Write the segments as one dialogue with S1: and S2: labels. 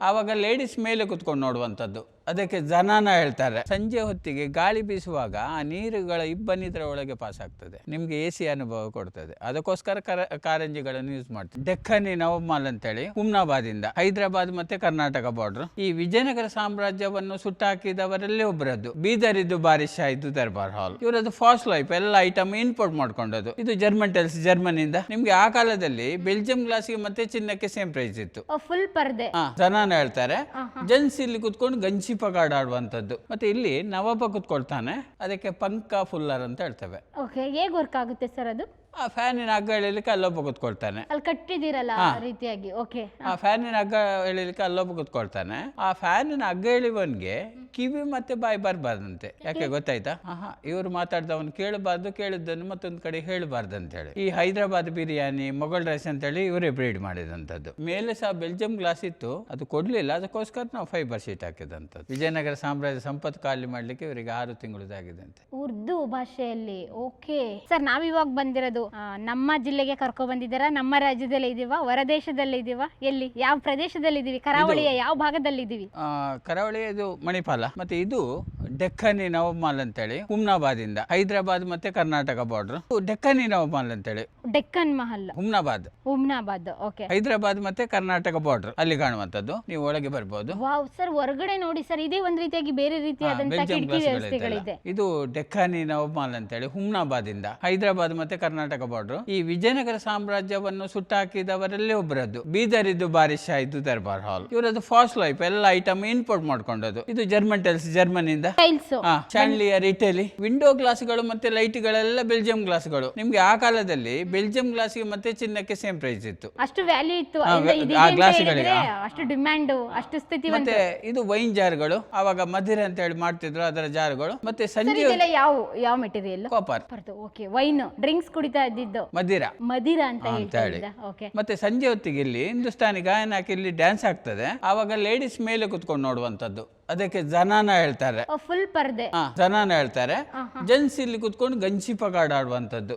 S1: ಆವಾಗ ಲೇಡೀಸ್ ಮೇಲೆ ಕುತ್ಕೊಂಡು ನೋಡುವಂಥದ್ದು. ಅದಕ್ಕೆ ಜನಾನ ಹೇಳ್ತಾರೆ. ಸಂಜೆ ಹೊತ್ತಿಗೆ ಗಾಳಿ ಬೀಸುವಾಗ ಆ ನೀರುಗಳ ಇಬ್ಬನಿದ್ರ ಒಳಗೆ ಪಾಸ್ ಆಗ್ತದೆ ನಿಮ್ಗೆ ಎ ಸಿ ಅನುಭವ ಕೊಡ್ತದೆ. ಅದಕ್ಕೋಸ್ಕರ ಕರ ಕಾರಂಜಿಗಳನ್ನು ಯೂಸ್ ಮಾಡ್ತೀವಿ. ಡೆಕ್ಕನಿ ನವಮಾಲ್ ಅಂತೇಳಿ ಹುಮ್ನಾಬಾದಿಂದ ಹೈದರಾಬಾದ್ ಮತ್ತೆ ಕರ್ನಾಟಕ ಬಾರ್ಡರ್ ಈ ವಿಜಯನಗರ ಸಾಮ್ರಾಜ್ಯವನ್ನು ಸುಟ್ಟಾಕಿದವರಲ್ಲೇ ಒಬ್ಬರದ್ದು ಬೀದರಿದ್ದು ಬಾರಿಶಾ ಇದ್ದು ದರ್ಬಾರ್ ಹಾಲ್. ಇವರದ್ದು ಫಾಸ್ಟ್ ಲೈಫ್ ಎಲ್ಲ ಐಟಮ್ ಇಂಪೋರ್ಟ್ ಮಾಡ್ಕೊಂಡದ್ದು. ಇದು ಜರ್ಮನ್ ಟೆಲ್ಸ್ ಜರ್ಮನಿಂದ ನಿಮ್ಗೆ ಆ ಕಾಲದಲ್ಲಿ ಬೆಲ್ಜಿಯಂ ಗ್ಲಾಸ್ಗೆ ಮತ್ತೆ ಚಿನ್ನಕ್ಕೆ ಸೇಮ್ ಪ್ರೈಸ್ ಇತ್ತು.
S2: ಫುಲ್ ಪರ್ದೆ.
S1: ಜನಾನ ಹೇಳ್ತಾರೆ. ಜನ್ಸ್ ಇಲ್ಲಿ ಕುತ್ಕೊಂಡು ಗಂಜಿ ಪಗಾಡ ಆಡುವಂಥದ್ದು. ಮತ್ತೆ ಇಲ್ಲಿ ನವಾಬ ಕುತ್ಕೊಳ್ತಾನೆ. ಅದಕ್ಕೆ ಪಂಕ, ಫುಲ್ಲರ್ ಅಂತ ಹೇಳ್ತೇವೆ.
S2: ಓಕೆ ಹೇಗೆ ವರ್ಕ್ ಆಗುತ್ತೆ ಸರ್ ಅದು?
S1: ಆ ಫ್ಯಾನಿನ ಹಗ್ಗ ಎಳಿಲಿಕ್ಕೆ ಅಲ್ಲೊಬ್ಬ ಕುತ್ಕೊಳ್ತಾನೆ.
S2: ಅಲ್ಲಿ ಕಟ್ಟಿದಿರಲ್ಲ ಆ ರೀತಿಯಾಗಿ ಓಕೆ
S1: ಆ ಫ್ಯಾನಿನ ಹಗ್ಗ ಎಳಿಲಿಕ್ಕೆ ಅಲ್ಲೊಬ್ಬ ಕುತ್ಕೊಳ್ತಾನೆ. ಆ ಫ್ಯಾನಿನ ಹಗ್ಗ ಎಳಿವನ್ಗೆ ಕಿವಿ ಮತ್ತೆ ಬಾಯಿ ಬರಬಾರ್ದಂತೆ. ಯಾಕೆ? ಗೊತ್ತಾಯ್ತಾ? ಆಹಾ ಇವ್ರು ಮಾತಾಡ್ದವನು ಕೇಳಬಾರ್ದು ಕೇಳಿದ್ದನ್ನು ಮತ್ತೊಂದು ಕಡೆ ಹೇಳಬಾರ್ದು ಅಂತ ಹೇಳಿ. ಈ ಹೈದರಾಬಾದ್ ಬಿರಿಯಾನಿ ಮೊಘಲ್ ರೈಸ್ ಅಂತೇಳಿ ಇವರೇ ಬ್ರೀಡ್ ಮಾಡಿದಂಥದ್ದು ಮೇಲೆ ಸಹ ಬೆಲ್ಜಿಯಂ ಗ್ಲಾಸ್ ಇತ್ತು ಅದು ಕೊಡ್ಲಿಲ್ಲ ಅದಕ್ಕೋಸ್ಕರ ನಾವು ಫೈಬರ್ ಶೀಟ್ ಹಾಕಿದಂಥದ್ದು ವಿಜಯನಗರ ಸಾಮ್ರಾಜ್ಯ ಸಂಪತ್ತು ಖಾಲಿ ಮಾಡ್ಲಿಕ್ಕೆ ಇವರಿಗೆ ಆರು ತಿಂಗಳದಾಗಿದೆ ಅಂತ
S2: ಉರ್ದು ಭಾಷೆಯಲ್ಲಿ ಓಕೆ ಸರ್ ನಾವಿವಾಗ ಬಂದಿರೋದು ಆ, ನಮ್ಮ ಜಿಲ್ಲೆಗೆ ಕರ್ಕೊ ಬಂದಿದ್ದೀರಾ ನಮ್ಮ ರಾಜ್ಯದಲ್ಲಿ ಇದೀವ? ಹೊರದೇಶದಲ್ಲಿ ಇದೀವ? ಎಲ್ಲಿ? ಯಾವ ಪ್ರದೇಶದಲ್ಲಿ ಇದೀವಿ? ಕರಾವಳಿಯ ಯಾವ ಭಾಗದಲ್ಲಿ ಇದೀವಿ?
S1: ಕರಾವಳಿ ಇದು ಮಣಿಪಾಲ. ಮತ್ತೆ ಇದು ಡೆಕ್ಕನಿ ನವಮಾಲ್ ಅಂತೇಳಿ ಹುಮ್ನಾಬಾದಿಂದ ಹೈದರಾಬಾದ್ ಮತ್ತೆ ಕರ್ನಾಟಕ ಬಾರ್ಡರ್ ಡೆಕ್ಕನಿ ನವಮಾಲ್ ಅಂತೇಳಿ.
S2: ಡೆಕ್ಕನ್ ಮಹಲ್.
S1: ಹುಮ್ನಾಬಾದ್.
S2: ಹುಮ್ನಾಬಾದ್ ಓಕೆ.
S1: ಹೈದರಾಬಾದ್ ಮತ್ತೆ ಕರ್ನಾಟಕ ಬಾರ್ಡರ್ ಅಲ್ಲಿ ಕಾಣುವಂತದ್ದು ನೀವು ಒಳಗೆ ಬರ್ಬೋದು.
S2: ವಾವ್ ಸರ್ ಹೊರಗಡೆ ನೋಡಿ ಸರ್ ಇದೇ ಒಂದ್ ರೀತಿಯಾಗಿ ಬೇರೆ ರೀತಿಯಾದಂತಹ
S1: ಬೆಲ್ಜಿಯಂ
S2: ಕಿಟಕಿ
S1: ಇದು ಡೆಕ್ಕನಿ ನವಮಾಲ್ ಅಂತೇಳಿ ಹುಮ್ನಾಬಾದಿಂದ ಹೈದರಾಬಾದ್ ಮತ್ತೆ ಕರ್ನಾಟಕ ಬಾರ್ಡರ್ ಈ ವಿಜಯನಗರ ಸಾಮ್ರಾಜ್ಯವನ್ನು ಸುಟ್ಟಾಕಿದವರಲ್ಲೇ ಒಬ್ಬರದ್ದು ಬೀದರಿದ್ದು ಬಾರಿಶ್ ಇದು ದರ್ಬಾರ್ ಹಾಲ್ ಇವರದ್ದು ಫಾಸ್ಟ್ ಲೈಫ್ ಎಲ್ಲ ಐಟಮ್ ಇಂಪೋರ್ಟ್ ಮಾಡ್ಕೊಂಡದ್ದು. ಇದು ಜರ್ಮನ್ ಟೆಲ್ಸ್ ಜರ್ಮನಿಂದ
S2: ಇಂದ
S1: ಚಾಂಡ್ಲಿಯರ್ ಇಟಲಿ ವಿಂಡೋ ಗ್ಲಾಸ್ಗಳು ಮತ್ತೆ ಲೈಟ್ಗಳೆಲ್ಲ ಬೆಲ್ಜಿಯಂ ಗ್ಲಾಸ್ಗಳು ನಿಮ್ಗೆ ಆ ಕಾಲದಲ್ಲಿ ಬೆಲ್ಜಿಯಂ ಗ್ಲಾಸ್ಗೆ ಮತ್ತೆ ಚಿನ್ನಕ್ಕೆ ಸೇಮ್ ಪ್ರೈಸ್ ಇತ್ತು.
S2: ಅಷ್ಟು ವ್ಯಾಲ್ಯೂ ಇತ್ತು.
S1: ಆ ಗ್ಲಾಸ್ಗಳಿಗೆ,
S2: ಅಷ್ಟು ಡಿಮ್ಯಾಂಡ್ ಅಷ್ಟು ಸ್ಥಿತಿ
S1: ಮತ್ತೆ ಇದು ವೈನ್ ಜಾರ್ಗಳು ಅವಾಗ ಮದಿರ ಅಂತ ಹೇಳಿ ಮಾಡ್ತಿದ್ರು ಅದರ ಜಾರ್ಗಳು ಮತ್ತೆ ಸಂಜೆ
S2: ಯಾವ ಯಾವ material
S1: copper
S2: okay wine drinks ಇದ್ದಿದ್ದು.
S1: ಮದಿರ.
S2: ಮದಿರ ಅಂತ
S1: ಅಂತ
S2: ಹೇಳ್ತಾ
S1: ಹೇಳಿ.
S2: ಇದ್ದ. ಓಕೆ
S1: ಮತ್ತೆ ಸಂಜೆ ಹೊತ್ತಿಗೆ ಇಲ್ಲಿ ಹಿಂದೂಸ್ತಾನಿ ಗಾಯನ ಹಾಕಿ ಇಲ್ಲಿ ಡ್ಯಾನ್ಸ್ ಆಗ್ತದೆ. ಆವಾಗ ಲೇಡೀಸ್ ಮೇಲೆ ಕುತ್ಕೊಂಡು ನೋಡುವಂತದ್ದು ಅದಕ್ಕೆ ಜನಾನ ಹೇಳ್ತಾರೆ.
S2: ಫುಲ್ ಪರ್ದೆ.
S1: ಹಾ ಜನಾನ ಹೇಳ್ತಾರೆ. ಜೆಂಟ್ಸ್ ಇಲ್ಲಿ ಕುತ್ಕೊಂಡು ಗಂಜಿ ಪಗಾಡ ಆಡುವಂತದ್ದು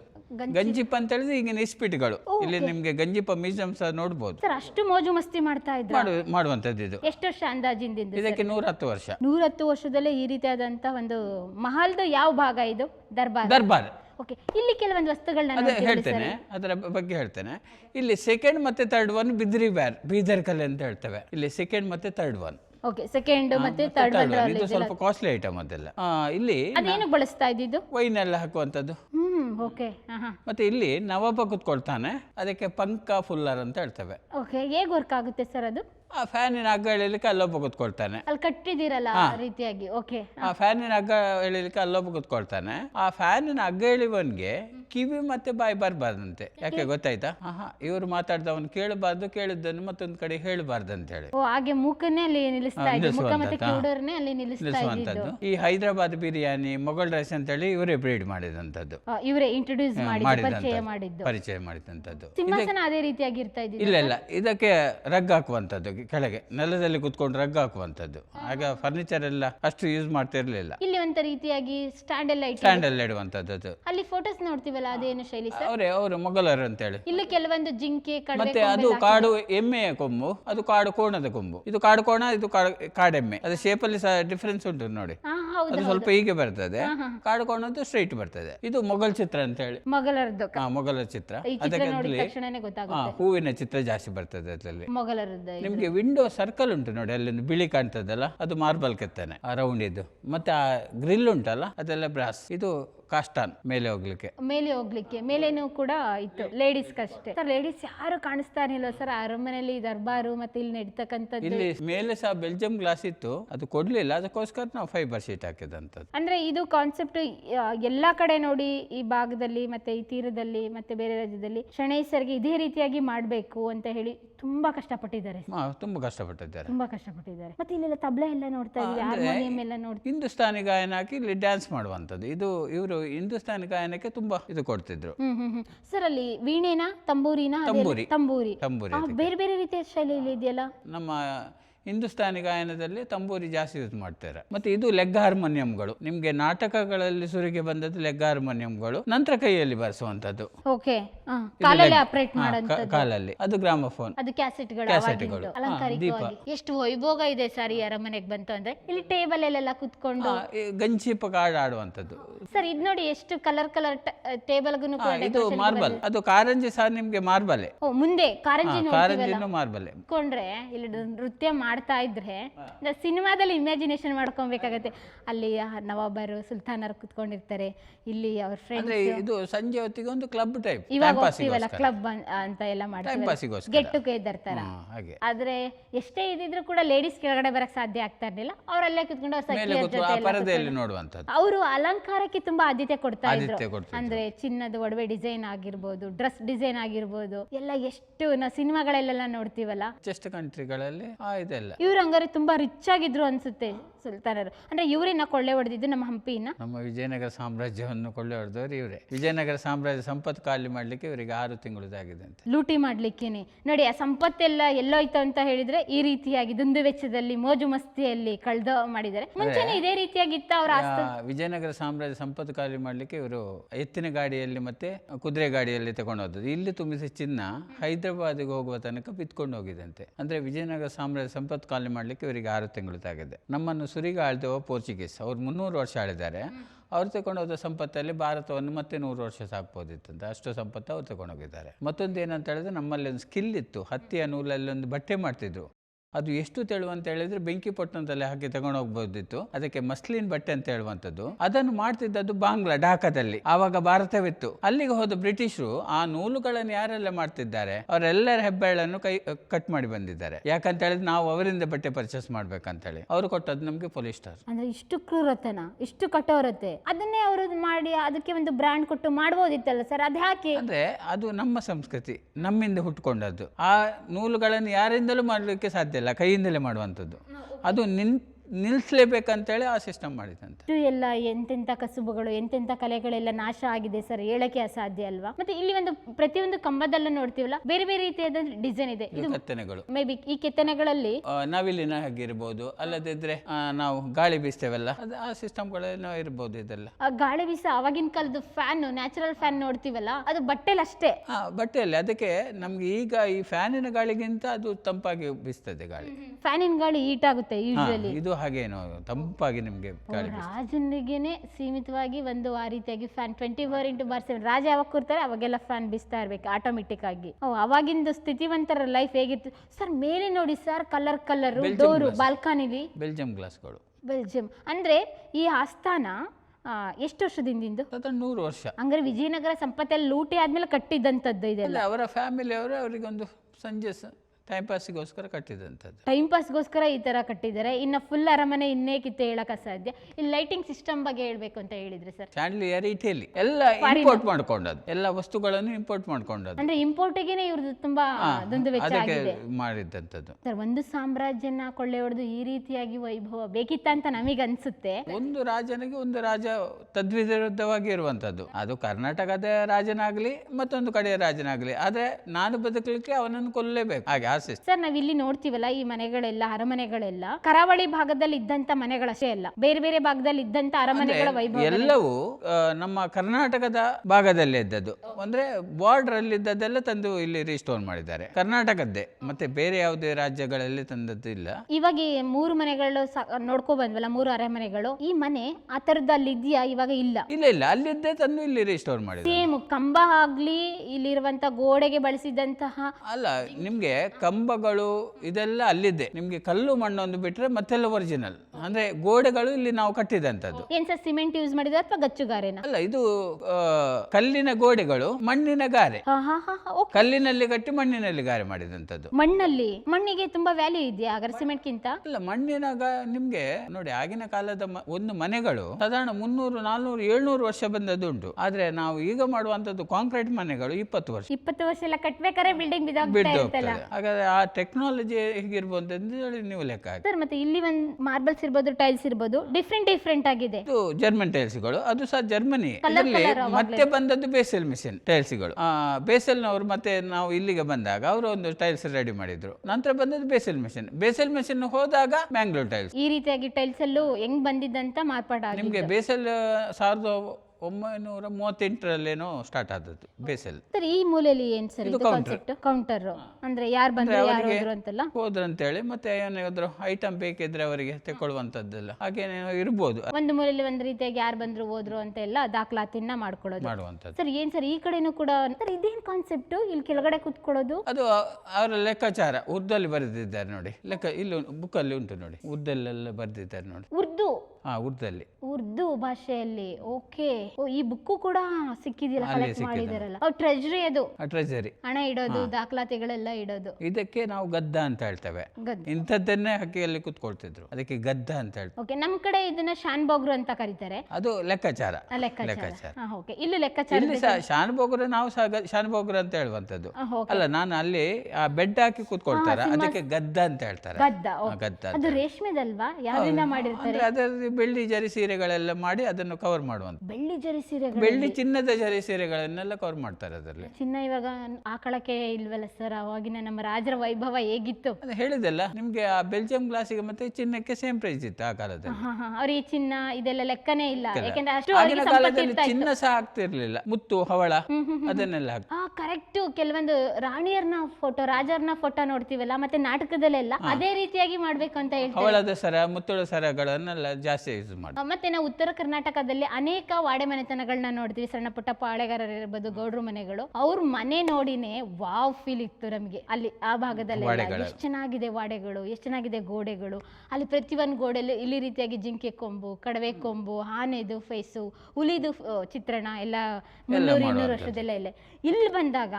S1: ಗಂಜಿಪ ಅಂತ ಹೇಳಿದ್ರೆ ಈಗಿನ ಇಸ್ಪಿಟ್ಗಳು. ಇಲ್ಲಿ ನಿಮ್ಗೆ ಗಂಜಿಪ ಮ್ಯೂಸಿಯಂ ಸಹ ನೋಡ್ಬೋದು.
S2: ಸರ್ ಅಷ್ಟು ಮೋಜು ಮಸ್ತಿ ಮಾಡ್ತಾ ಇದ್ರ?
S1: ಮಾಡು ಮಾಡುವಂತದ್ದು ಇದು.
S2: ಎಷ್ಟು ವರ್ಷ ಅಂದಾಜಿಂದ
S1: ಇದಕ್ಕೆ ನೂರ ಹತ್ತು ವರ್ಷ.
S2: ನೂರತ್ತು ವರ್ಷದಲ್ಲೇ ಈ ರೀತಿಯಾದಂತಹ ಒಂದು ಮಹಲ್ದು ಯಾವ ಭಾಗ ಇದು? ದರ್ಬಾರ್.
S1: ದರ್ಬಾರ್.
S2: ಓಕೆ ಇಲ್ಲಿ ಕೆಲವೊಂದು ವಸ್ತುಗಳನ್ನ
S1: ಅದೇ ಹೇಳ್ತೇನೆ ಅದರ ಬಗ್ಗೆ ಹೇಳ್ತೇನೆ. ಇಲ್ಲಿ ಸೆಕೆಂಡ್ ಮತ್ತೆ ಥರ್ಡ್ ಒನ್ ಬಿದ್ರಿ ಬ್ಯಾರ್ ಬೀದರ್ ಕಲೆ ಅಂತ ಹೇಳ್ತೇವೆ. ಇಲ್ಲಿ ಸೆಕೆಂಡ್ ಮತ್ತೆ ಥರ್ಡ್ ಒನ್
S2: ಓಕೆ ಸೆಕೆಂಡ್ ಮತ್ತೆ ಥರ್ಡ್ ಒನ್
S1: ಇದು ಸ್ವಲ್ಪ ಕಾಸ್ಟ್ಲಿ ಐಟಮ್ ಅದಲ್ಲ. ಆ, ಇಲ್ಲಿ
S2: ಅದೇನು ಬಳಸ್ತಾ ಇದ್ದಿದ್ದು?
S1: ವೈನ್ ಎಲ್ಲ ಹಾಕುವಂಥದ್ದು.
S2: ಹ್ಮ್ ಓಕೆ ಹಾ ಹಾ.
S1: ಮತ್ತೆ ಇಲ್ಲಿ ನವಾಬ ಕುತ್ಕೊಳ್ತಾನೆ. ಅದಕ್ಕೆ ಪಂಕ ಫುಲ್ಲರ್ ಅಂತ ಹೇಳ್ತೇವೆ.
S2: ಓಕೆ ಹೇಗ್ ವರ್ಕ್ ಆಗುತ್ತೆ ಸರ್ ಅದು?
S1: ಆ ಫ್ಯಾನಿನ ಹಗ್ಗ ಎಳಿಲಿಕ್ಕೆ ಅಲ್ಲೊಬ್ಬ ಕುತ್ಕೊಳ್ತಾನೆ.
S2: ಅಲ್ಲಿ ಕಟ್ಟಿದಿರಲ್ಲ ಆ ರೀತಿಯಾಗಿ ಓಕೆ
S1: ಆ ಫ್ಯಾನಿನ ಹಗ್ಗ ಎಳಿಲಿಕ್ಕೆ ಅಲ್ಲೊಬ್ಬ ಕುತ್ಕೊಳ್ತಾನೆ. ಆ ಫ್ಯಾನಿನ ಹಗ್ಗ ಎಳಿವನ್ಗೆ ಕಿವಿ ಮತ್ತೆ ಬಾಯಿ ಬರಬಾರ್ದಂತೆ. ಯಾಕೆ? ಗೊತ್ತಾಯ್ತಾ? ಆಹಾ ಇವರು ಮಾತಾಡ್ದವನು ಕೇಳಬಾರ್ದು ಕೇಳಿದ್ದನ್ನು ಮತ್ತೊಂದು ಕಡೆ ಹೇಳಬಾರ್ದಂತ ಅಂತ ಹೇಳಿ.
S2: ಓ ಹಾಗೆ ಮೂಕನ್ನೇ ಅಲ್ಲಿ ನಿಲ್ಲಿಸ್ತಾ ಇದ್ದು ಮುಖ ಮತ್ತೆ
S1: ನಿಲ್ಲಿಸುವಂಥದ್ದು,
S2: ಅಲ್ಲಿ ನಿಲ್ಲಿಸ್ತಾ ಇದ್ದಿದ್ದು.
S1: ಈ ಹೈದರಾಬಾದ್ ಬಿರಿಯಾನಿ ಮೊಘಲ್ ರೈಸ್ ಅಂತ ಹೇಳಿ ಇವರೇ ಬ್ರೀಡ್
S2: ಮಾಡಿದಂತದ್ದು ಇವರೇ ಇಂಟ್ರೊಡ್ಯೂಸ್ ಮಾಡಿದ್ದು ಪರಿಚಯ
S1: ಮಾಡಿದಂತದ್ದು
S2: ಮಾಡಿದ್ದು.
S1: ಪರಿಚಯ ಮಾಡಿದಂಥದ್ದು.
S2: ಸಿಂಹಾಸನ ಅದೇ ರೀತಿಯಾಗಿ ಇರ್ತಾ ಇದ್ದಿದ್ದು
S1: ಇಲ್ಲ ಇಲ್ಲ. ಇದಕ್ಕೆ ರಗ್ ಹಾಕುವಂತದ್ದು ಕೆಳಗೆ. ನೆಲದಲ್ಲಿ ಕುತ್ಕೊಂಡು ರಗ್ ಹಾಕುವಂತದ್ದು ಆಗ ಫರ್ನಿಚರ್ ಎಲ್ಲ ಅಷ್ಟು ಯೂಸ್ ಮಾಡ್ತಿರ್ಲಿಲ್ಲ.
S2: ಇಲ್ಲಿ ಒಂತ ರೀತಿಯಾಗಿ ಸ್ಟ್ಯಾಂಡ್ ಎಲ್ಲ
S1: ಸ್ಟ್ಯಾಂಡ್ ಅಲ್ಲಿ ಇಡುವಂತದ್ದು
S2: ಅಲ್ಲಿ ಫೋಟೋಸ್ ನೋಡ್ತೀವಲ್ಲ ಅದೇನು ಶೈಲಿ ಸರ್?
S1: ಅವರೇ ಅವರು ಮೊಘಲರು ಅಂತ ಹೇಳಿ
S2: ಇಲ್ಲಿ ಕೆಲವೊಂದು ಜಿಂಕೆ
S1: ಮತ್ತೆ ಅದು ಕಾಡು ಎಮ್ಮೆಯ ಕೊಂಬು ಅದು ಕಾಡು ಕೋಣದ ಕೊಂಬು. ಇದು ಕಾಡು ಕೋಣ ಇದು ಕಾಡು ಕಾಡೆಮ್ಮೆ. ಅದು ಶೇಪಲ್ಲಿ ಸಹ ಡಿಫ್ರೆನ್ಸ್ ಉಂಟು ನೋಡಿ. ಅದು ಸ್ವಲ್ಪ ಹೀಗೆ ಬರ್ತದೆ. ಕಾಡು ಕೋಣದ್ದು ಸ್ಟ್ರೈಟ್ ಬರ್ತದೆ. ಇದು ಮೊಘಲ್ ಚಿತ್ರ ಅಂತ ಹೇಳಿ.
S2: ಮೊಘಲರದ್ದು
S1: ಹಾ ಚಿತ್ರ. ಅದಕ್ಕೆ ಹೂವಿನ ಚಿತ್ರ ಜಾಸ್ತಿ ಬರ್ತದೆ ಅದರಲ್ಲಿ. ನಿಮ್ಗೆ ವಿಂಡೋ ಸರ್ಕಲ್ ಉಂಟು ನೋಡಿ ಅಲ್ಲಿ ಬಿಳಿ ಕಾಣ್ತದಲ್ಲ ಅದು ಮಾರ್ಬಲ್ ಕೆತ್ತನೆ ಆ ರೌಂಡ್ ಇದು ಮತ್ತೆ ಆ ಗ್ರಿಲ್ ಉಂಟಲ್ಲ ಅದೆಲ್ಲ ಬ್ರಾಸ್ ಇದು ಕಾಸ್ಟಾನ್ ಮೇಲೆ ಹೋಗ್ಲಿಕ್ಕೆ.
S2: ಮೇಲೆ ಹೋಗ್ಲಿಕ್ಕೆ. ಮೇಲೇನು ಕೂಡ ಇತ್ತು. ಲೇಡೀಸ್ ಅಷ್ಟೇ. ಸರ್ ಲೇಡೀಸ್ ಯಾರು ಕಾಣಿಸ್ತಾ ಇರಲಿಲ್ಲ ಸರ್. ಅರಮನೆಯಲ್ಲಿ ದರ್ಬಾರು ಮತ್ತೆ ಇಲ್ಲಿ ನಡೀತಕ್ಕಂಥದ್ದು.
S1: ಇಲ್ಲಿ ಮೇಲೆ ಸಹ ಬೆಲ್ಜಿಯಂ ಗ್ಲಾಸ್ ಇತ್ತು. ಅದು ಕೊಡ್ಲಿಲ್ಲ. ಅದಕ್ಕೋಸ್ಕರ ನಾವು ಫೈಬರ್ ಶೀಟ್ ಹಾಕಿದಂಥದ್ದು.
S2: ಅಂದ್ರೆ ಇದು ಕಾನ್ಸೆಪ್ಟ್ ಎಲ್ಲಾ ಕಡೆ ನೋಡಿ ಈ ಭಾಗದಲ್ಲಿ ಮತ್ತೆ ಈ ತೀರದಲ್ಲಿ ಮತ್ತೆ ಬೇರೆ ರಾಜ್ಯದಲ್ಲಿ ಶನೈಸರ್ಗೆ ಇದೇ ರೀತಿಯಾಗಿ ಮಾಡಬೇಕು ಅಂತ ಹೇಳಿ ತುಂಬಾ ಕಷ್ಟಪಟ್ಟಿದ್ದಾರೆ
S1: ಹಾ ತುಂಬಾ ಕಷ್ಟಪಟ್ಟಿದ್ದಾರೆ.
S2: ತುಂಬಾ ಕಷ್ಟಪಟ್ಟಿದ್ದಾರೆ. ಮತ್ತೆ ಇಲ್ಲೆಲ್ಲ ತಬ್ಲ ಎಲ್ಲ ನೋಡ್ತಾ ಇದ್ದೀವಿ ಹಾರ್ಮೋನಿಯಂ ಎಲ್ಲ ನೋಡ್ತಾ
S1: ಹಿಂದೂಸ್ತಾನಿ ಗಾಯನ ಹಾಕಿ ಇಲ್ಲಿ ಡ್ಯಾನ್ಸ್ ಮಾಡುವಂತದ್ದು ಇದು ಇವರು ಹಿಂದೂಸ್ತಾನಿ ಗಾಯನಕ್ಕೆ ತುಂಬಾ ಇದು ಕೊಡ್ತಿದ್ರು.
S2: ಹ್ಮ್ ಹ್ಮ್ ಹ್ಮ್. ಸರ್ ಅಲ್ಲಿ ವೀಣೆನಾ ತಂಬೂರಿನ?
S1: ತಂಬೂರಿ.
S2: ತಂಬೂರಿ.
S1: ತಂಬೂರಿ
S2: ಆ, ಬೇರೆ ಬೇರೆ ರೀತಿಯ ಶೈಲಿಯಲ್ಲಿ ಇದೆಯಲ್ಲ?
S1: ನಮ್ಮ ಹಿಂದೂಸ್ತಾನಿ ಗಾಯನದಲ್ಲಿ ತಂಬೂರಿ ಜಾಸ್ತಿ ಯೂಸ್ ಮಾಡ್ತಾರೆ. ಮತ್ತೆ ಇದು ಲೆಗ್ ಹಾರ್ಮೋನಿಯಂಗಳು. ನಿಮ್ಗೆ ನಾಟಕಗಳಲ್ಲಿ ಸುರಿಗೆ ಬಂದದ್ದು ಲೆಗ್ ಹಾರ್ಮೋನಿಯಂಗಳು. ನಂತರ ಕೈಯಲ್ಲಿ ಬಾರಿಸುವಂತದ್ದು
S2: ಓಕೆ ಕಾಲಲ್ಲಿ
S1: ಅದು ಗ್ರಾಮಫೋನ್.
S2: ಕ್ಯಾಸೆಟ್ಗಳು ಎಷ್ಟು ವೈಭೋಗ ಇದೆ ಸರ್ ಈ ಅರಮನೆಗೆ ಬಂತು ಅಂದ್ರೆ? ಇಲ್ಲಿ ಟೇಬಲ್ ಅಲ್ಲೆಲ್ಲ ಕುತ್ಕೊಂಡು.
S1: ಗಂಚಿಪ ಕಾರ್ಡ್ ಆಡುವಂಥದ್ದು
S2: ಸರ್ ಇದು ನೋಡಿ ಎಷ್ಟು ಕಲರ್ ಕಲರ್
S1: ಟೇಬಲ್ ಇದು ಮಾರ್ಬಲ್ ಅದು ಕಾರಂಜಿ ಸಹ ನಿಮ್ಗೆ ಮಾರ್ಬಲ್
S2: ಮುಂದೆ ಕಾರಂಜಿ
S1: ಕಾರಂಜಿನೂ ಮಾರ್ಬಲ್
S2: ಕೊಂಡ್ರೆ ಇಲ್ಲಿ ನೃತ್ಯ ಮಾಡ್ತಾ ಇದ್ರೆ ಸಿನಿಮಾದಲ್ಲಿ ಇಮ್ಯಾಜಿನೇಷನ್ ಮಾಡ್ಕೊಬೇಕಾಗತ್ತೆ. ಅಲ್ಲಿ ನವಾಬರು ಸುಲ್ತಾನರು ಕುತ್ಕೊಂಡಿರ್ತಾರೆ. ಇಲ್ಲಿ ಅವ್ರ
S1: ಫ್ರೆಂಡ್ಸ್ ಇದು ಸಂಜೆ ಹೊತ್ತಿಗೆ ಒಂದು ಕ್ಲಬ್ ಟೈಪ್
S2: ಇವಾಗ ಹೋಗ್ತೀವಲ್ಲ ಕ್ಲಬ್ ಅಂತ ಎಲ್ಲ
S1: ಮಾಡ್ತಾರೆ
S2: ಗೆಟ್ ಟುಗೆದರ್ ತರ. ಆದ್ರೆ ಎಷ್ಟೇ ಇದಿದ್ರು ಕೂಡ ಲೇಡೀಸ್ ಕೆಳಗಡೆ ಬರಕ್ ಸಾಧ್ಯ ಆಗ್ತಾ ಇರ್ಲಿಲ್ಲ. ಅವರಲ್ಲೇ ಕುತ್ಕೊಂಡು ಅವ್ರ ಅಲಂಕಾರಕ್ಕೆ ತುಂಬಾ ಆದ್ಯತೆ ಕೊಡ್ತಾ ಇದ್ರು. ಅಂದ್ರೆ ಚಿನ್ನದ ಒಡವೆ ಡಿಸೈನ್ ಆಗಿರ್ಬೋದು ಡ್ರೆಸ್ ಡಿಸೈನ್ ಆಗಿರ್ಬೋದು ಎಲ್ಲ ಎಷ್ಟು ನಾವು ಸಿನಿಮಾಗಳಲ್ಲೆಲ್ಲ ನೋಡ್ತೀವಲ್ಲ.
S1: ಕಂಟ್ರಿಗಳಲ್ಲಿ ಇದೆಲ್ಲ
S2: ಇವ್ರು ಹಂಗಾರೆ ತುಂಬಾ ರಿಚ್ ಆಗಿದ್ರು ಅನ್ಸುತ್ತೆ ಸುಲ್ತಾನರು. ಅಂದ್ರೆ ಇವರೇನ ಕೊಳ್ಳೆ ಹೊಡೆದಿದ್ದು ನಮ್ಮ ಹಂಪಿನ.
S1: ನಮ್ಮ ವಿಜಯನಗರ ಸಾಮ್ರಾಜ್ಯವನ್ನು ಕೊಳ್ಳೆ ಹೊಡೆದವರು ಇವರೇ. ವಿಜಯನಗರ ಸಾಮ್ರಾಜ್ಯ ಸಂಪತ್ತು ಖಾಲಿ ಮಾಡ್ಲಿಕ್ಕೆ ಇವರಿಗೆ ಆರು ತಿಂಗಳದಾಗಿದೆ ಅಂತ.
S2: ಲೂಟಿ ಮಾಡ್ಲಿಕ್ಕೇನೆ. ನೋಡಿ ಆ ಸಂಪತ್ತೆಲ್ಲ ಎಲ್ಲೋಯ್ತು ಅಂತ ಹೇಳಿದ್ರೆ ಈ ರೀತಿಯಾಗಿ ದುಂದು ವೆಚ್ಚದಲ್ಲಿ ಮೋಜು ಮಸ್ತಿಯಲ್ಲಿ ಕಳ್ದ ಮಾಡಿದ್ದಾರೆ. ಮುಂಚೆನೆ ಇದೇ ರೀತಿಯಾಗಿತ್ತ ಅವ್ರ
S1: ವಿಜಯನಗರ ಸಾಮ್ರಾಜ್ಯ ಸಂಪತ್ತು ಖಾಲಿ ಮಾಡ್ಲಿಕ್ಕೆ ಇವರು ಎತ್ತಿನ ಗಾಡಿಯಲ್ಲಿ ಮತ್ತೆ ಕುದುರೆ ಗಾಡಿಯಲ್ಲಿ ತಗೊಂಡು ಹೋದದ್ದು. ಇಲ್ಲಿ ತುಂಬಿಸಿ ಚಿನ್ನ ಹೈದರಾಬಾದಿಗೆ ಹೋಗುವ ತನಕ ಬಿತ್ಕೊಂಡು ಹೋಗಿದಂತೆ ಅಂದ್ರೆ ವಿಜಯನಗರ ಸಾಮ್ರಾಜ್ಯ ಸಂಪತ್ತು ಖಾಲಿ ಮಾಡಲಿಕ್ಕೆ ಇವರಿಗೆ ಆರು ತಿಂಗಳು ತಾಗಿದೆ ನಮ್ಮನ್ನು ಸುರಿಗೆ ಆಳ್ದವ ಪೋರ್ಚುಗೀಸ್. ಅವ್ರು ಮುನ್ನೂರು ವರ್ಷ ಆಳಿದ್ದಾರೆ. ಅವ್ರು ತಗೊಂಡೋದ ಸಂಪತ್ತಲ್ಲಿ ಭಾರತವನ್ನು ಮತ್ತೆ ನೂರು ವರ್ಷ ಸಾಕ್ಬೋದಿತ್ತಂತೆ. ಅಷ್ಟು ಸಂಪತ್ತು ಅವ್ರು ತಗೊಂಡೋಗಿದ್ದಾರೆ ಮತ್ತೊಂದು ಏನಂತ ಹೇಳಿದ್ರೆ ನಮ್ಮಲ್ಲಿ ಒಂದು ಸ್ಕಿಲ್ ಇತ್ತು. ಹತ್ತಿಯ ನೂಲಲ್ಲಿ ಒಂದು ಬಟ್ಟೆ ಮಾಡ್ತಿದ್ರು. ಅದು ಎಷ್ಟು ತೆಳು ಅಂತ ಹೇಳಿದ್ರೆ ಬೆಂಕಿ ಪೊಟ್ಟಣದಲ್ಲಿ ಹಾಕಿ ತಗೊಂಡು ಹೋಗ್ಬೋದಿತ್ತು ಅದಕ್ಕೆ ಮಸ್ಲಿನ್ ಬಟ್ಟೆ ಅಂತ ಹೇಳುವಂಥದ್ದು. ಅದನ್ನು ಮಾಡ್ತಿದ್ದದ್ದು ಬಾಂಗ್ಲಾ ಢಾಕಾದಲ್ಲಿ. ಆವಾಗ ಭಾರತವಿತ್ತು. ಅಲ್ಲಿಗೆ ಹೋದ ಬ್ರಿಟಿಷರು ಆ ನೂಲುಗಳನ್ನು ಯಾರೆಲ್ಲ ಮಾಡ್ತಿದ್ದಾರೆ? ಅವರೆಲ್ಲರ ಹೆಬ್ಬೆರಳನ್ನು ಕೈ ಕಟ್ ಮಾಡಿ ಬಂದಿದ್ದಾರೆ. ಯಾಕಂತ ಹೇಳಿದ್ರೆ ನಾವು ಅವರಿಂದ ಬಟ್ಟೆ ಪರ್ಚೇಸ್ ಮಾಡ್ಬೇಕಂತ ಹೇಳಿ ಅವರು ಕೊಟ್ಟದ್ದು ನಮಗೆ ಸ್ಟಾರ್
S2: ಅಂದ್ರೆ ಇಷ್ಟು ಕ್ರೂರತನ ಇಷ್ಟು ಕಠೋರತೆ ಅದನ್ನೇ ಅವರು ಮಾಡಿ ಅದಕ್ಕೆ ಒಂದು ಬ್ರ್ಯಾಂಡ್ ಕೊಟ್ಟು ಮಾಡ್ಬೋದಿತ್ತಲ್ಲ ಸರ್ ಅದ್ ಯಾಕೆ
S1: ಅಂದ್ರೆ ಅದು ನಮ್ಮ ಸಂಸ್ಕೃತಿ ನಮ್ಮಿಂದ ಹುಟ್ಕೊಂಡದ್ದು. ಆ ನೂಲುಗಳನ್ನು ಯಾರಿಂದಲೂ ಮಾಡಲಿಕ್ಕೆ ಸಾಧ್ಯ ಇಲ್ಲ ಕೈಯಿಂದಲೇ ಮಾಡುವಂಥದ್ದು. ಅದು ನಿನ್ ನಿಲ್ಲಿಸ್ಲೇಬೇಕಂತೇಳಿ ಆ ಸಿಸ್ಟಮ್ ಮಾಡಿದಂತೆ.
S2: ಇದು ಎಲ್ಲ ಎಂತೆಂಥ ಕಸುಬುಗಳು ಎಂತೆಂಥ ಕಲೆಗಳೆಲ್ಲ ನಾಶ ಆಗಿದೆ ಸರ್ ಹೇಳಕ್ಕೆ ಅಸಾಧ್ಯ ಅಲ್ವಾ? ಮತ್ತೆ ಇಲ್ಲಿ ಒಂದು ಪ್ರತಿಯೊಂದು ಕಂಬದಲ್ಲ ನೋಡ್ತೀವಲ್ಲ ಬೇರೆ ಬೇರೆ ರೀತಿಯಾದ ಡಿಸೈನ್ ಇದೆ.
S1: ಇದು ಕೆತ್ತನೆಗಳು.
S2: ಮೇ ಬಿ ಈ ಕೆತ್ತನೆಗಳಲ್ಲಿ
S1: ಆ, ನವಿಲಿನ ಆಗಿರ್ಬೋದು ಅಲ್ಲದಿದ್ರೆ ಆ, ನಾವು ಗಾಳಿ ಬೀಸ್ತೇವಲ್ಲ ಅದು ಆ ಸಿಸ್ಟಮ್ಗಳೇನೋ ಇರ್ಬೋದು ಇದೆಲ್ಲ.
S2: ಆ ಗಾಳಿ ಬೀಸ ಅವಾಗಿನ ಕಾಲದ ಫ್ಯಾನ್ ನ್ಯಾಚುರಲ್ ಫ್ಯಾನ್ ನೋಡ್ತೀವಲ್ಲ ಅದು ಬಟ್ಟೆಲಿ ಅಷ್ಟೇ
S1: ಹಾ ಬಟ್ಟೆಯಲ್ಲಿ ಅದಕ್ಕೆ ನಮ್ಗೆ ಈಗ ಈ ಫ್ಯಾನಿನ ಗಾಳಿಗಿಂತ ಅದು ತಂಪಾಗಿ ಬೀಸ್ತದೆ ಗಾಳಿ.
S2: ಫ್ಯಾನಿನ ಗಾಳಿ ಹೀಟ್ ಆಗುತ್ತೆ
S1: ಹಾ,
S2: ಯೂಶಲಿ
S1: ಇದು ಹಾಗೇನು ತಂಪಾಗಿ ನಿಮಗೆ ರಾಜನಿಗೆ
S2: ರಾಜನಿಗೆನೆ ಸೀಮಿತವಾಗಿ ಒಂದು ಆ ರೀತಿಯಾಗಿ fan twenty four into bar seven ರಾಜ ಯಾವಾಗ ಕೂರ್ತಾರೆ ಅವಾಗೆಲ್ಲ ಫ್ಯಾನ್ ಬಿಸ್ತಾ ಇರ್ಬೇಕು ಆಟೋಮೆಟಿಕ್ ಆಗಿ. ಓ ಅವಾಗಿಂದು ಸ್ಥಿತಿವಂತರ ಲೈಫ್ ಹೇಗಿತ್ತು? ಸರ್ ಮೇಲೆ ನೋಡಿ ಸರ್ ಕಲರ್ ಕಲರ್ ಡೋರು ಬಾಲ್ಕನಿಲಿ
S1: ಬೆಲ್ಜಿಯಂ ಗ್ಲಾಸ್ಗಳು
S2: ಬೆಲ್ಜಿಯಂ ಅಂದ್ರೆ ಈ ಆಸ್ಥಾನ ಎಷ್ಟು
S1: ವರ್ಷದಿಂದ ನೂರು ವರ್ಷ.
S2: ಅಂದ್ರೆ ವಿಜಯನಗರ ಸಂಪತ್ತೆಲ್ಲ ಲೂಟಿ ಆದ್ಮೇಲೆ ಕಟ್ಟಿದ್ದಂಥದ್ದು ಇದೆಲ್ಲ.
S1: ಅವರ ಫ್ಯಾಮಿಲಿ ಅವರು ಅವರಿಗೊಂದು ಸಂಜೆ ಟೈಮ್ ಪಾಸಿಗೋಸ್ಕರ ಕಟ್ಟಿದಂಥದ್ದು.
S2: ಟೈಮ್ ಪಾಸ್ಗೋಸ್ಕರ ಈ ತರ ಕಟ್ಟಿದ್ದಾರೆ. ಇನ್ನು ಫುಲ್ ಅರಮನೆ ಇನ್ನೇ ಕಿತ್ತೆ ಹೇಳಕ್ಕೆ ಅಸಾಧ್ಯ. ಇಲ್ಲಿ ಲೈಟಿಂಗ್ ಸಿಸ್ಟಮ್ ಬಗ್ಗೆ ಹೇಳ್ಬೇಕು ಅಂತ ಹೇಳಿದ್ರೆ ಸರ್.
S1: ಚಾಂಡ್ಲಿಯರ್ ಇಟಲಿ ಎಲ್ಲ ಇಂಪೋರ್ಟ್ ಮಾಡ್ಕೊಂಡದ್ದು. ಎಲ್ಲ ವಸ್ತುಗಳನ್ನು ಇಂಪೋರ್ಟ್ ಮಾಡ್ಕೊಂಡದ್ದು.
S2: ಅಂದ್ರೆ ಇಂಪೋರ್ಟಿಗೆನೆ ಇವ್ರದ್ದು ತುಂಬಾ ಅದೊಂದು ವೆಚ್ಚ
S1: ಅದಕ್ಕೆ
S2: ಆಗಿದೆ.
S1: ಮಾಡಿದ್ದಂಥದ್ದು
S2: ಸರ್ ಒಂದು ಸಾಮ್ರಾಜ್ಯನ ಕೊಳ್ಳೆ ಹೊಡೆದು ಈ ರೀತಿಯಾಗಿ ವೈಭವ ಬೇಕಿತ್ತ ಅಂತ ನಮಗೆ ಅನ್ಸುತ್ತೆ.
S1: ಒಂದು ರಾಜನಿಗೆ ಒಂದು ರಾಜ ತದ್ವಿರುದ್ಧವಾಗಿ ಇರುವಂಥದ್ದು. ಅದು ಕರ್ನಾಟಕದ ರಾಜನಾಗ್ಲಿ ಮತ್ತೊಂದು ಕಡೆಯ ರಾಜನಾಗ್ಲಿ. ಆದ್ರೆ ನಾನು ಬದುಕಲಿಕ್ಕೆ ಅವನನ್ನು ಕೊಲ್ಲಲೇಬೇಕು ಹಾಗೆ
S2: ಸರ್ ನಾವ್ ಇಲ್ಲಿ ನೋಡ್ತೀವಲ್ಲ ಈ ಮನೆಗಳೆಲ್ಲ ಅರಮನೆಗಳೆಲ್ಲ. ಕರಾವಳಿ ಭಾಗದಲ್ಲಿ ಇದ್ದಂತ ಮನೆಗಳಷ್ಟೇ ಅಲ್ಲ. ಬೇರೆ ಬೇರೆ ಭಾಗದಲ್ಲಿ ಇದ್ದಂತ ಅರಮನೆಗಳ ವೈಭವ
S1: ಎಲ್ಲವೂ ಆ, ನಮ್ಮ ಕರ್ನಾಟಕದ ಭಾಗದಲ್ಲೇ ಇದ್ದದ್ದು. ಅಂದ್ರೆ ಬಾರ್ಡರ್ ಅಲ್ಲಿ ಇದ್ದದ್ದೆಲ್ಲ ತಂದು ಇಲ್ಲಿ ರಿಸ್ಟೋರ್ ಮಾಡಿದ್ದಾರೆ. ಕರ್ನಾಟಕದ್ದೇ ಮತ್ತೆ ಬೇರೆ ಯಾವುದೇ ರಾಜ್ಯಗಳಲ್ಲಿ ತಂದದ್ದು ಇಲ್ಲ.
S2: ಇವಾಗ ಈ ಮೂರು ಮನೆಗಳು ಸ- ನೋಡ್ಕೊ ಬಂದ್ವಲ್ಲ ಮೂರು ಅರಮನೆಗಳು ಈ ಮನೆ ಆ ತರದ್ದು ಅಲ್ಲಿ ಇದೆಯಾ ಇವಾಗ ಇಲ್ಲ.
S1: ಇಲ್ಲ ಇಲ್ಲ ಅಲ್ಲಿದ್ದೇ ತಂದು ಇಲ್ಲಿ ರಿಸ್ಟೋರ್ ಮಾಡಿದ್ದಾರೆ.
S2: ಸೇಮ್ ಕಂಬ ಆಗ್ಲಿ ಇಲ್ಲಿರುವಂತ ಗೋಡೆಗೆ ಬಳಸಿದಂತಹ
S1: ಅಲ್ಲ ನಿಮ್ಗೆ ಕಂಬಗಳು ಇದೆಲ್ಲ ಅಲ್ಲಿದೆ. ನಿಮ್ಗೆ ಕಲ್ಲು ಮಣ್ಣೊಂದು ಬಿಟ್ರೆ ಮತ್ತೆಲ್ಲ ಒರಿಜಿನಲ್ ಅಂದ್ರೆ ಗೋಡೆಗಳು ಇಲ್ಲಿ ನಾವು ಕಟ್ಟಿದಂತದ್ದು
S2: ಏನ್ ಸರ್ ಸಿಮೆಂಟ್ ಯೂಸ್ ಮಾಡಿದ ಅಥವಾ ಗಚ್ಚುಗಾರೆನ?
S1: ಅಲ್ಲ ಇದು ಆ, ಕಲ್ಲಿನ ಗೋಡೆಗಳು ಮಣ್ಣಿನ ಗಾರೆ.
S2: ಹಾ ಹಾ ಹಾ ಹಾ, ಓಕೆ
S1: ಕಲ್ಲಿನಲ್ಲಿ ಕಟ್ಟಿ ಮಣ್ಣಿನಲ್ಲಿ ಗಾರೆ ಮಾಡಿದಂಥದ್ದು.
S2: ಮಣ್ಣಲ್ಲಿ ಮಣ್ಣಿಗೆ ತುಂಬಾ ವ್ಯಾಲ್ಯೂ ಇದೆಯಾ ಹಾಗಾದ್ರೆ ಸಿಮೆಂಟ್ ಗಿಂತ
S1: ಅಲ್ಲ ಮಣ್ಣಿನ ಗಾ ನಿಮ್ಗೆ ನೋಡಿ ಆಗಿನ ಕಾಲದ ಮ- ಒಂದು ಮನೆಗಳು ಸಾಧಾರಣ ಮುನ್ನೂರು ನಾಲ್ನೂರು ಏಳ್ನೂರು ವರ್ಷ ಬಂದದ್ದು ಉಂಟು ಆದ್ರೆ ನಾವು ಈಗ ಮಾಡುವಂತದ್ದು ಕಾಂಕ್ರೀಟ್ ಮನೆಗಳು ಇಪ್ಪತ್ತು ವರ್ಷ.
S2: ಇಪ್ಪತ್ತು ವರ್ಷ ಎಲ್ಲ ಕಟ್ಬೇಕಾದ್ರೆ ಬಿಲ್ಡಿಂಗ್ ಬಿದ್ದೋಗ್ತಾ
S1: ಬಿದ್ದು
S2: ಇರ್ತಲ್ಲ
S1: ಹೋಗ್ತದೆ ಆಗ ಹಾಗಾದ್ರೆ ಆ ಟೆಕ್ನಾಲಜಿ ಹೇಗಿರ್ಬೋದು ಅಂತ ಹೇಳಿ ನೀವು ಲೆಕ್ಕ ಹಾಕಿ.
S2: ಸರ್ ಮತ್ತೆ ಇಲ್ಲಿ ಒಂದು ಮಾರ್ಬಲ್ಸ್ ಇರ್ಬೋದು ಟೈಲ್ಸ್ ಇರ್ಬೋದು ಡಿಫ್ರೆಂಟ್ ಡಿಫ್ರೆಂಟ್ ಆಗಿದೆ.
S1: ಇದು ಜರ್ಮನ್ ಟೈಲ್ಸ್ಗಳು ಅದು ಸಹ ಜರ್ಮನಿ
S2: Colour
S1: ಇದರಲ್ಲಿ
S2: colour ಅವಾಗ್ಲೇ.
S1: ಮತ್ತೆ ಬಂದದ್ದು ಬೇಸಲ್ ಮಿಷಿನ್ ಟೈಲ್ಸ್ಗಳು ಬೇಸಲ್ನವರು ಮತ್ತೆ ನಾವು ಇಲ್ಲಿಗೆ ಬಂದಾಗ ಅವರು ಒಂದು ಟೈಲ್ಸ್ ರೆಡಿ ಮಾಡಿದ್ರು. ನಂತರ ಬಂದದ್ದು ಬೇಸಲ್ ಮಿಷಿನ್ ಬೇಸಲ್ ಮಿಷಿನ್ ಹೋದಾಗ ಮ್ಯಾಂಗ್ಳೂರ್ ಟೈಲ್ಸ್
S2: ಈ ರೀತಿಯಾಗಿ ಟೈಲ್ಸ್ ಅಲ್ಲೂ ಹೆಂಗ್ ಬಂದಿದ್ದಂತ ಮಾರ್ಪಾಡ
S1: ನಿಮಗೆ ಬೇಸಲ್ ಸಾವಿರದ ಒಂಬೈನೂರ ಮೂವತ್ತೆಂಟರಲ್ಲೇನೋ ಸ್ಟಾರ್ಟ್ ಆದದ್ದು ಬೇಸಲ್.
S2: ಸರ್ ಈ ಮೂಲೆಯಲ್ಲಿ ಏನ್ ಸರ್
S1: ಇದು
S2: ಇದು
S1: counter.
S2: ಕಾನ್ಸೆಪ್ಟ್ ಕೌಂಟರ್ ಅಂದ್ರೆ ಯಾರು ಬಂದ್ರು ಯಾರು
S1: ಅವರಿಗೆ
S2: ಹೋದ್ರು ಅಂತ
S1: ಹೇಳಿ ಮತ್ತೆ ಏನಾದ್ರು ಐಟಮ್ ಬೇಕಿದ್ರೆ ಅವರಿಗೆ ತಗೊಳ್ಳುವಂಥದ್ದೆಲ್ಲ ಹಾಗೇನೇ ಇರ್ಬೋದು.
S2: ಒಂದು ಮೂಲೆಯಲ್ಲಿ ಒಂದ್ ರೀತಿಯಾಗಿ ಯಾರು ಬಂದ್ರು ಹೋದ್ರು ಅಂತ ಎಲ್ಲ ದಾಖಲಾತಿನ ಮಾಡ್ಕೊಳ್ಳೋದು.
S1: ಮಾಡುವಂಥದ್ದು.
S2: ಸರ್ ಏನ್ ಸರ್ ಈ ಕಡೆನೂ ಕೂಡ ಸರ್ ಇದೇನ್ ಕಾನ್ಸೆಪ್ಟ್ ಇಲ್ಲಿ ಕೆಳಗಡೆ ಕುತ್ಕೊಳ್ಳೋದು.
S1: ಅದು ಅವರ ಲೆಕ್ಕಾಚಾರ ಉರ್ದಲ್ಲಿ ಬರೆದಿದ್ದಾರೆ ನೋಡಿ. ಲೆಕ್ಕ ಇಲ್ಲಿ ಬುಕ್ಕಲ್ಲಿ ಉಂಟು ನೋಡಿ. ಉರ್ದಲ್ಲೆಲ್ಲ ಬರೆದಿದ್ದಾರೆ ನೋಡಿ.
S2: ಉರ್ದು?
S1: ಹಾ ಉರ್ದಲ್ಲಿ.
S2: ಉರ್ದು ಭಾಷೆಯಲ್ಲಿ ಓಕೆ. ಓ ಈ ಬುಕ್ಕು ಕೂಡ ಸಿಕ್ಕಿದಿಲ್ಲ
S1: ಅಲ್ಲಿ
S2: ಕಲೆಕ್ಟ್
S1: ಸಿಕ್ಕಿದೆ.
S2: ಮಾಡಿದಾರಲ್ಲ ಟ್ರೆಜರಿ ಅದು.
S1: ಟ್ರೆಜರಿ
S2: ಹಣ ಇಡೋದು ದಾಖಲಾತಿಗಳೆಲ್ಲ ಇಡೋದು.
S1: ಇದಕ್ಕೆ ನಾವು ಗದ್ದ ಅಂತ ಹೇಳ್ತೇವೆ.
S2: ಗದ್ದು.
S1: ಇಂಥದ್ದನ್ನೇ ಹಕ್ಕಿಯಲ್ಲಿ ಕುತ್ಕೊಳ್ತಿದ್ರು. ಅದಕ್ಕೆ ಗದ್ದ ಅಂತ ಹೇಳ್ತಾರೆ
S2: ಓಕೆ ನಮ್ ಕಡೆ ಇದನ್ನ ಶಾನ್ ಬೋಗ್ರು ಅಂತ ಕರೀತಾರೆ.
S1: ಅದು ಲೆಕ್ಕಾಚಾರ.
S2: ಆ, ಲೆಕ್ಕಾಚಾರ.
S1: ಲೆಕ್ಕಾಚಾರ.
S2: ಹಾ ಓಕೆ. ಇಲ್ಲಿ ಲೆಕ್ಕಾಚಾರ
S1: ಇಲ್ಲಿ ಸಹ ಶಾನ್ಬೋಗ್ರ ನಾವು ಸಹ ಗ- ಅಂತ ಹೇಳುವಂತದ್ದು
S2: ಆ,
S1: ಅಲ್ಲ ನಾನು ಅಲ್ಲಿ ಆ ಬೆಡ್ ಹಾಕಿ ಕೂತ್ಕೊಳ್ತಾರೆ? ಅದಕ್ಕೆ ಗದ್ದ ಅಂತ ಹೇಳ್ತಾರೆ.
S2: ಗದ್ದ
S1: ಆ,
S2: ಓಕೆ.
S1: ಗದ್ದ
S2: ಅದು ರೇಷ್ಮೆದಲ್ವಾ? ಯಾವ್ದ್ರಿಂದ ಮಾಡಿರ್ತಾರೆ
S1: ಅಂದ್ರೆ ಅದರಲ್ಲಿ ಬೆಳ್ಳಿ ಜರಿ ಸೀರೆಗಳೆಲ್ಲ ಮಾಡಿ ಅದನ್ನು ಕವರ್ ಮಾಡುವಂತ
S2: ಬೆಳ್ಳಿ ಜರಿ ಸೀರೆಗಳು
S1: ಬೆಳ್ಳಿ ಚಿನ್ನದ ಜರಿ ಸೀರೆಗಳನ್ನೆಲ್ಲ ಕವರ್ ಮಾಡ್ತಾರೆ ಅದರಲ್ಲಿ.
S2: ಚಿನ್ನ ಇವಾಗ ಆಕಳಕ್ಕೆ ಇಲ್ವಲ್ಲ ಸರ್ ಅವಾಗಿನ ನಮ್ಮ ರಾಜರ ವೈಭವ ಹೇಗಿತ್ತು?
S1: ಅದು ಹೇಳಿದೆಲ್ಲ ನಿಮ್ಗೆ ಆ ಬೆಲ್ಜಿಯಂ ಗ್ಲಾಸಿಗೆ ಮತ್ತೆ ಚಿನ್ನಕ್ಕೆ ಸೇಮ್ ಪ್ರೈಸ್ ಇತ್ತು ಆ ಕಾಲದಲ್ಲಿ.
S2: ಹಾ ಹಾ ಅವ್ರಿಗೆ ಚಿನ್ನ ಇದೆಲ್ಲ ಲೆಕ್ಕನೇ ಇಲ್ಲ. ಯಾಕೆಂದ್ರೆ ಅಷ್ಟು
S1: ಆಗಿನ
S2: ಸಂಪತ್ತು
S1: ಕಾಲದಲ್ಲಿ
S2: ಇರ್ತಾ ಇತ್ತು.
S1: ಚಿನ್ನ ಸಹ ಆಗ್ತಿರ್ಲಿಲ್ಲ. ಮುತ್ತು ಹವಳ ಅದನ್ನೆಲ್ಲ
S2: ಆ ಕರೆಕ್ಟ್ ಕೆಲವೊಂದು ರಾಣಿಯರ್ನ ಫೋಟೋ ರಾಜರ್ನ ಫೋಟೋ ನೋಡ್ತೀವಲ್ಲ ಮತ್ತೆ ನಾಟಕದಲ್ಲೆಲ್ಲ ಅದೇ ರೀತಿಯಾಗಿ ಮಾಡ್ಬೇಕು ಅಂತ ಹೇಳ್ತಾರೆ.
S1: ಹವಳದ ಸರ ಮುತ್ತುಳ ಸರಗಳನ್ನೆಲ್ಲ ಜಾಸ್ತಿ ಯೂಸ್ ಮಾಡ್ತಾರೆ.
S2: ಆ, ಮತ್ತೆ ನಾವು ಉತ್ತರ ಕರ್ನಾಟಕದಲ್ಲಿ ಅನೇಕ ವಾಡೆ ಮನೆತನಗಳನ್ನ ನೋಡ್ತೀವಿ ಸಣ್ಣ ಪುಟ್ಟ ಪಾಳೆಗಾರರು ಇರ್ಬೋದು ಗೌಡ್ರು ಮನೆಗಳು ಅವ್ರ ಮನೆ ನೋಡಿನೇ ವಾವ್ ಫೀಲ್ ಇತ್ತು ನಮಗೆ. ಅಲ್ಲಿ ಆ ಭಾಗದಲ್ಲಿ. ಎಷ್ಟು ಚೆನ್ನಾಗಿದೆ ವಾಡೆಗಳು ಎಷ್ಟು ಚೆನ್ನಾಗಿದೆ ಗೋಡೆಗಳು. ಅಲ್ಲಿ ಪ್ರತಿಯೊಂದು ಗೋಡೆಯಲ್ಲಿ ಇಲ್ಲಿ ರೀತಿಯಾಗಿ ಜಿಂಕೆ ಕೊಂಬು ಕಡವೆ ಕೊಂಬು ಆನೆದು ಫೇಸು ಹುಲಿದು ಚಿತ್ರಣ ಎಲ್ಲ ಮುನ್ನೂರು ಇನ್ನೂರು ವರ್ಷದೆಲ್ಲ ಇಲ್ಲ. ಇಲ್ಲಿ ಬಂದಾಗ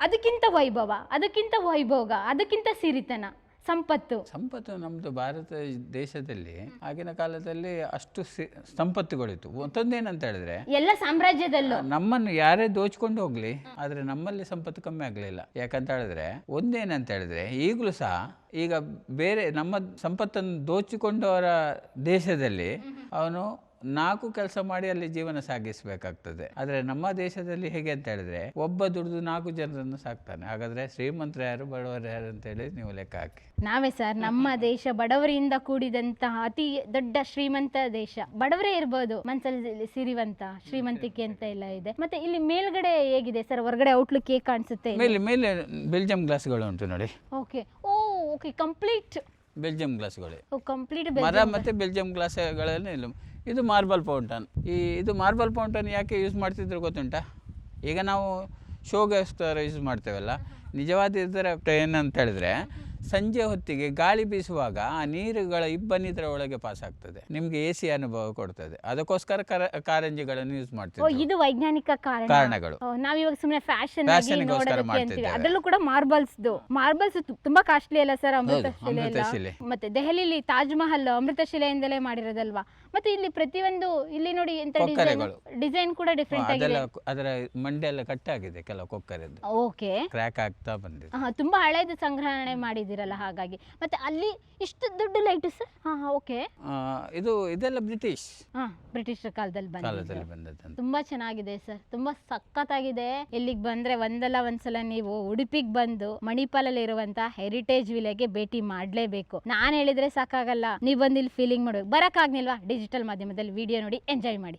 S2: ಅದಕ್ಕಿಂತ ವೈಭವ ಅದಕ್ಕಿಂತ ವೈಭೋಗ ಅದಕ್ಕಿಂತ ಸಿರಿತನ. ಸಂಪತ್ತು.
S1: ಸಂಪತ್ತು ನಮ್ದು ಭಾರತ ದೇಶದಲ್ಲಿ ಆಗಿನ ಕಾಲದಲ್ಲಿ ಅಷ್ಟು ಸಿ- ಸಂಪತ್ತುಗಳಿತ್ತು. ಒಂದೊಂದೇನಂತ ಹೇಳಿದ್ರೆ
S2: ಎಲ್ಲ ಸಾಮ್ರಾಜ್ಯದಲ್ಲೂ.
S1: ನಮ್ಮನ್ನು ಯಾರೇ ದೋಚ್ಕೊಂಡು ಹೋಗ್ಲಿ ಆದ್ರೆ ನಮ್ಮಲ್ಲಿ ಸಂಪತ್ತು ಕಮ್ಮಿ ಆಗ್ಲಿಲ್ಲ. ಯಾಕಂತ ಹೇಳಿದ್ರೆ ಒಂದೇನಂತ ಹೇಳಿದ್ರೆ ಈಗಲೂ ಸಹ ಈಗ ಬೇರೆ ನಮ್ಮ ಸಂಪತ್ತನ್ನು ದೋಚಿಕೊಂಡವರ ದೇಶದಲ್ಲಿ ಅವನು ನಾಲ್ಕು ಕೆಲಸ ಮಾಡಿ ಅಲ್ಲಿ ಜೀವನ ಸಾಗಿಸಬೇಕಾಗ್ತದೆ. ಆದರೆ ನಮ್ಮ ದೇಶದಲ್ಲಿ ಹೇಗೆ ಅಂತ ಹೇಳಿದ್ರೆ ಒಬ್ಬ ದುಡಿದು ನಾಲ್ಕು ಜನರನ್ನು ಸಾಕ್ತಾನೆ. ಹಾಗಾದ್ರೆ ಶ್ರೀಮಂತರು ಯಾರು ಬಡವರು ಯಾರು ಅಂತೇಳಿ ನೀವು ಲೆಕ್ಕ ಹಾಕಿ.
S2: ನಾವೇ ಸರ್ ನಮ್ಮ ದೇಶ ಬಡವರಿಂದ ಕೂಡಿದಂತಹ ಅತಿ ದೊಡ್ಡ ಶ್ರೀಮಂತ ದೇಶ. ಬಡವರೇ ಇರ್ಬೋದು ಮನ್ಸಲ್ಲಿ ಸಿರಿವಂತ ಶ್ರೀಮಂತಿಕೆ ಅಂತ ಎಲ್ಲ ಇದೆ. ಮತ್ತೆ ಇಲ್ಲಿ ಮೇಲ್ಗಡೆ ಹೇಗಿದೆ ಸರ್? ಹೊರಗಡೆ ಔಟ್ಲುಕ್ ಹೇಗೆ ಕಾಣಿಸುತ್ತೆ
S1: ಮೇಲೆ ಮೇಲೆ ಬೆಲ್ಜಿಯಂ ಗ್ಲಾಸ್ಗಳು ಉಂಟು ನೋಡಿ.
S2: Okay oh okay complete
S1: Belgium ಗ್ಲಾಸ್ಗಳೇ
S2: ಕಂಪ್ಲೀಟ್
S1: ಮರ ಮತ್ತೆ ಬೆಲ್ಜಿಯಂ ಗ್ಲಾಸ್ಗಳನ್ನು ಇಲ್ಲ. ಇದು ಮಾರ್ಬಲ್ ಫೌಂಟನ್. ಈ ಇದು ಮಾರ್ಬಲ್ ಫೌಂಟನ್ ಯಾಕೆ ಯೂಸ್ ಮಾಡ್ತಿದ್ರು ಗೊತ್ತುಂಟಾ? ಈಗ ನಾವು ಶೋಗೋಸ್ಕರ ಯೂಸ್ ಮಾಡ್ತೇವಲ್ಲ. ನಿಜವಾದ ಇದರ ಏನಂತ ಹೇಳಿದ್ರೆ ಸಂಜೆ ಹೊತ್ತಿಗೆ ಗಾಳಿ ಬೀಸುವಾಗ ಆ ನೀರುಗಳ ಇಬ್ಬನಿ ಇದರ ಒಳಗೆ ಪಾಸ್ ಆಗ್ತದೆ. ನಿಮಗೆ ಎ ಸಿ ಅನುಭವ ಕೊಡ್ತದೆ. ಅದಕ್ಕೋಸ್ಕರ ಕರ ಕಾರಂಜಿಗಳನ್ನು ಯೂಸ್
S2: ಓ
S1: ಮಾಡ್ತಿದ್ರು
S2: ಇದು ವೈಜ್ಞಾನಿಕ
S1: ಕಾರಣಗಳು.
S2: ನಾವ್ ಇವಾಗ ಸುಮ್ಮನೆ ಫ್ಯಾಷನ್ ಆಗಿ
S1: Fashion ಗೋಸ್ಕರ
S2: ನೋಡೋದಕ್ಕೆ ಅಂತೀವಿ. ಅದರಲ್ಲೂ ಕೂಡ ಮಾರ್ಬಲ್ಸ್ ಮಾರ್ಬಲ್ಸ್ ತುಂಬಾ ಕಾಸ್ಟ್ಲಿ ಅಲ್ಲ ಸರ್ ಅಮೃತ ಶಿಲೆ. ಮತ್ತೆ ದೆಹಲಿಲಿ ತಾಜ್ ಮಹಲ್ ಅಮೃತ ಶಿಲೆಯಿಂದಲೇ ಮಾಡಿರೋದಲ್ವಾ? ಮತ್ತೆ ಇಲ್ಲಿ ಪ್ರತಿಯೊಂದು ಇಲ್ಲಿ ನೋಡಿ ಎಂತ ಡಿಸೈನ್
S1: ಕೊಕ್ಕರೆಗಳು.
S2: ಡಿಸೈನ್ ಕೂಡ ಡಿಫ್ರೆಂಟ್ ಆಗಿದೆ.
S1: ಅದರ ಮಂಡೆ ಎಲ್ಲ ಕಟ್ಟಾಗಿದೆ ಕೆಲವು ಕೊಕ್ಕರೆದ್ದು.
S2: ಓಕೆ
S1: ಕ್ರ್ಯಾಕ್ ಆಗ್ತಾ ಬಂದಿದೆ.
S2: ತುಂಬಾ ಹಳೇದು ಸಂಗ್ರಹಣೆ ಮಾಡಿದಿರಲ್ಲ ಹಾಗಾಗಿ. ಮತ್ತೆ ಅಲ್ಲಿ ಇಷ್ಟು ದೊಡ್ಡ ಲೈಟ್ ಸರ್? ಹಾ ಓಕೆ
S1: ಆ, ಇದು ಇದೆಲ್ಲ ಬ್ರಿಟಿಷ್
S2: ಹಾ ಬ್ರಿಟಿಷರ ಕಾಲದಲ್ಲಿ
S1: ಕಾಲದಲ್ಲಿ
S2: ತುಂಬಾ ಚೆನ್ನಾಗಿದೆ ಸರ್. ತುಂಬಾ ಸಖತ್ತಾಗಿದೆ. ಇಲ್ಲಿಗೆ ಬಂದ್ರೆ ಒಂದಲ್ಲ ಒಂದ್ಸಲ ನೀವು ಉಡುಪಿಗೆ ಬಂದು ಮಣಿಪಾಲಲ್ಲಿ ಇರುವಂತ ಹೆರಿಟೇಜ್ ವಿಲೆಗೆ ಭೇಟಿ ಮಾಡ್ಲೇಬೇಕು. ನಾನ್ ಹೇಳಿದ್ರೆ ಸಾಕಾಗಲ್ಲ. ನೀವು ಬಂದು ಇಲ್ಲಿ ಫೀಲಿಂಗ್ ಮಾಡ್ಬೇಕು. ಬರಕ್ಕಾಗ್ನಿಲ್ವಾ ಡಿಜಿಟಲ್ ಮಾಧ್ಯಮದಲ್ಲಿ ವಿಡಿಯೋ ನೋಡಿ ಎಂಜಾಯ್ ಮಾಡಿ.